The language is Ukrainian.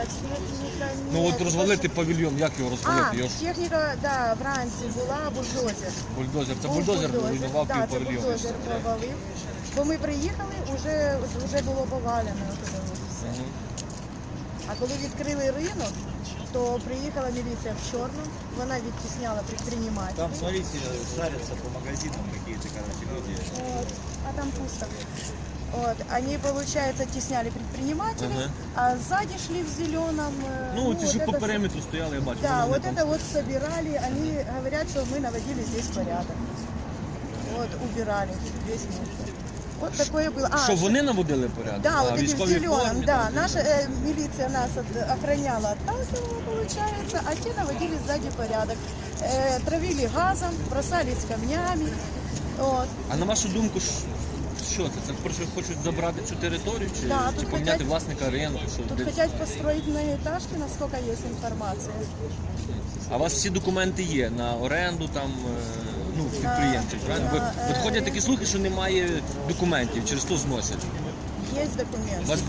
техніка, техніка ні. Ну от розвалити павільйон, як його А, розвалити? Його ж техніка, да, вранці була бульдозер. бульдозер. Це Був бульдозер руйнував да, це павільйону. бульдозер повалив. Бо ми приїхали, вже, вже було повалено. туди все. А коли відкрили ринок, то приїхала міліція в чорну, вона відтісняла підприємців. Там, смотрите, шарятся по магазинам какие-то, короче, люди. Вот, а там пусто. Вот, они, получается, тесняли предпринимателей, Ага. а сзади шли в зеленом. э, Ну, ці вот ж это по всё- периметру стояли, я бачу. Да, вони вот там- это вот собирали, они говорят, что мы наводили здесь порядок. Вот, убирали весь мусор. Вот такое было. А, Що что- вони наводили порядок? Да, А, вот эти в військовій зеленом, формі, да. там, Наша э, милиция нас от- охраняла от Тазова, получается, а те наводили сзади порядок. Э, травили газом, бросались камнями. Вот. А на вашу думку, ж- що це? Це про що хочуть забрати цю територію чи, Да, чи тут поміняти хотять- власника ринку? Що Тут де- хотят построить многоэтажки, насколько есть информация. А у вас всі документи є на оренду там е, ну, підприємців, правильно? На, от ходять е, такі слухи, що немає документів, через то зносять. Есть документы. У вас